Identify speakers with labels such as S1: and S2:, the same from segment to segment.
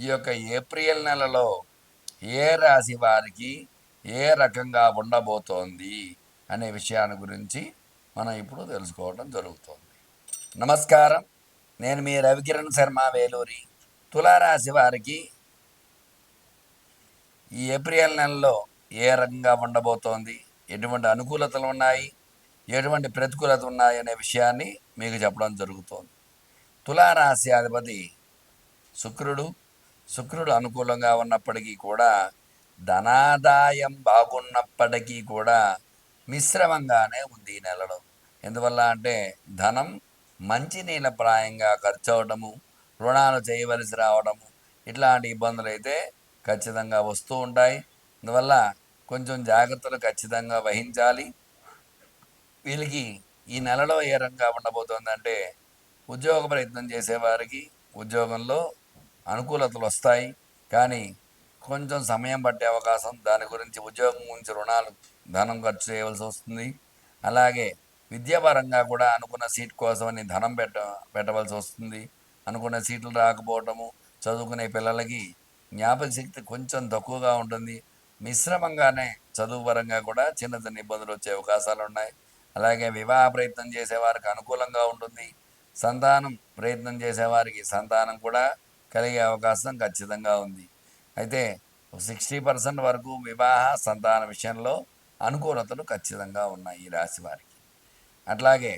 S1: ఈ యొక్క ఏప్రిల్ నెలలో ఏ రాశి వారికి ఏ రకంగా ఉండబోతోంది అనే విషయాన్ని గురించి మనం ఇప్పుడు తెలుసుకోవడం జరుగుతోంది. నమస్కారం. నేను మీ రవికిరణ్ శర్మ వేలూరి. తులారాశి వారికి ఈ ఏప్రిల్ నెలలో ఏ రకంగా ఉండబోతోంది? ఎటువంటి అనుకూలతలు ఉన్నాయి? ఎటువంటి ప్రతికూలత ఉన్నాయి అనే విషయాన్ని మీకు చెప్పడం జరుగుతోంది. తులారాశి అధిపతి శుక్రుడు శుక్రుడు అనుకూలంగా ఉన్నప్పటికీ కూడా ధనాదాయం బాగున్నప్పటికీ కూడా మిశ్రమంగానే ఉంది ఈ నెలలో. ఎందువల్ల అంటే ధనం మంచి నీలప్రాయంగా ఖర్చు అవడము రుణాలు చేయవలసి రావడము ఇట్లాంటి ఇబ్బందులు అయితే ఖచ్చితంగా వస్తూ ఉంటాయి. అందువల్ల కొంచెం జాగ్రత్తలు ఖచ్చితంగా వహించాలి. వీళ్ళకి ఈ నెలలో ఏ రంగా ఉండబోతోందంటే ఉద్యోగ ప్రయత్నం చేసేవారికి ఉద్యోగంలో అనుకూలతలు వస్తాయి. కానీ కొంచెం సమయం పట్టే అవకాశం దాని గురించి ఉద్యోగం గురించి రుణాలు ధనం ఖర్చు చేయవలసి వస్తుంది. అలాగే విద్యాపరంగా కూడా అనుకున్న సీట్ కోసమని ధనం పెట్ట పెట్టవలసి వస్తుంది. అనుకున్న సీట్లు రాకపోవటము చదువుకునే పిల్లలకి జ్ఞాపక శక్తి కొంచెం తక్కువగా ఉంటుంది. మిశ్రమంగానే చదువు పరంగా కూడా చిన్న చిన్న ఇబ్బందులు వచ్చే అవకాశాలు ఉన్నాయి. అలాగే వివాహ ప్రయత్నం చేసేవారికి అనుకూలంగా ఉంటుంది. సంతానం ప్రయత్నం చేసేవారికి సంతానం కూడా కలిగే అవకాశం ఖచ్చితంగా ఉంది. అయితే సిక్స్టీ పర్సెంట్ వరకు వివాహ సంతాన విషయంలో అనుకూలతలు ఖచ్చితంగా ఉన్నాయి ఈ రాశి వారికి. అట్లాగే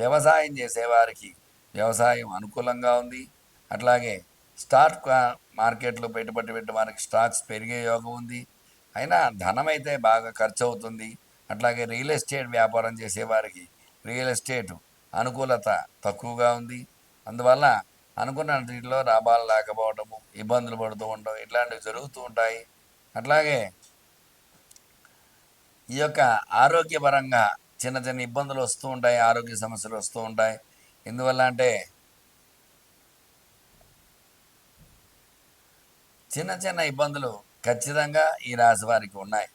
S1: వ్యవసాయం చేసేవారికి వ్యవసాయం అనుకూలంగా ఉంది. అట్లాగే స్టాక్ మార్కెట్లో పెట్టుబడి పెట్టే వారికి స్టాక్స్ పెరిగే యోగం ఉంది. అయినా ధనం అయితే బాగా ఖర్చు అవుతుంది అట్లాగే రియల్ ఎస్టేట్ వ్యాపారం చేసేవారికి రియల్ ఎస్టేట్ అనుకూలత తక్కువగా ఉంది. అందువల్ల అనుకున్న రీతిలో లాభాలు లేకపోవటము ఇబ్బందులు పడుతూ ఉండటం ఇట్లాంటివి జరుగుతూ ఉంటాయి. అట్లాగే ఈ యొక్క ఆరోగ్యపరంగా చిన్న చిన్న ఇబ్బందులు వస్తూ ఉంటాయి ఆరోగ్య సమస్యలు వస్తూ ఉంటాయి. ఎందువల్ల అంటే చిన్న చిన్న ఇబ్బందులు ఖచ్చితంగా ఈ రాశి వారికి ఉన్నాయి.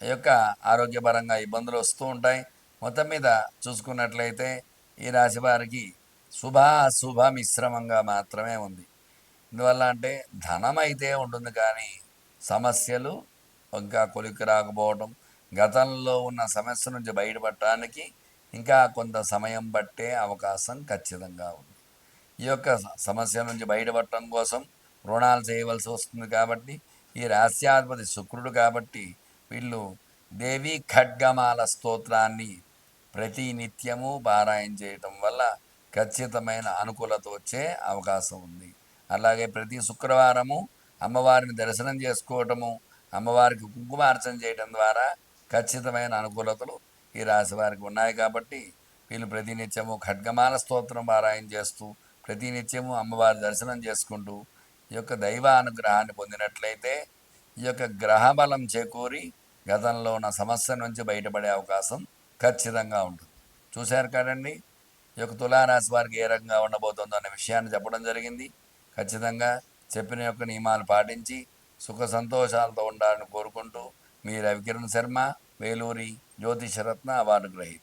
S1: ఈ యొక్క ఆరోగ్యపరంగా ఇబ్బందులు వస్తూ ఉంటాయి. మొత్తం మీద చూసుకున్నట్లయితే ఈ రాశి వారికి శుభ అశుభ మిశ్రమంగా మాత్రమే ఉంది. ఎందువల్ల అంటే ధనం అయితే ఉంటుంది కానీ సమస్యలు ఇంకా కొలికి రాకపోవడం గతంలో ఉన్న సమస్య నుంచి బయటపడటానికి ఇంకా కొంత సమయం పట్టే అవకాశం ఖచ్చితంగా ఉంది. ఈ యొక్క సమస్య నుంచి బయటపడటం కోసం రుణాలు చేయవలసి వస్తుంది కాబట్టి ఈ రాస్యాధిపతి శుక్రుడు కాబట్టి వీళ్ళు దేవి ఖడ్గమాల స్తోత్రాన్ని ప్రతి నిత్యము పారాయణ చేయటం వల్ల ఖచ్చితమైన అనుకూలత వచ్చే అవకాశం ఉంది. అలాగే ప్రతి శుక్రవారము అమ్మవారిని దర్శనం చేసుకోవటము అమ్మవారికి కుంకుమార్చన చేయటం ద్వారా ఖచ్చితమైన అనుకూలతలు ఈ రాశి వారికి ఉన్నాయి కాబట్టి వీళ్ళు ప్రతినిత్యము ఖడ్గమాల స్తోత్రం పారాయణ చేస్తూ ప్రతినిత్యము అమ్మవారి దర్శనం చేసుకుంటూ ఈ యొక్క దైవ అనుగ్రహాన్ని పొందినట్లయితే ఈ యొక్క గ్రహ బలం చేకూరి గతంలో ఉన్న సమస్య నుంచి బయటపడే అవకాశం ఖచ్చితంగా ఉంటుంది. చూశారు కదండి? ఈ యొక్క తులారాశి వారికి ఏ రకంగా ఉండబోతుందో అనే విషయాన్ని చెప్పడం జరిగింది. ఖచ్చితంగా చెప్పిన యొక్క నియమాలు పాటించి సుఖ సంతోషాలతో ఉండాలని కోరుకుంటూ మీ రవికిరణ్ శర్మ వేలూరి జ్యోతిషరత్న అవార్డు గ్రహీత.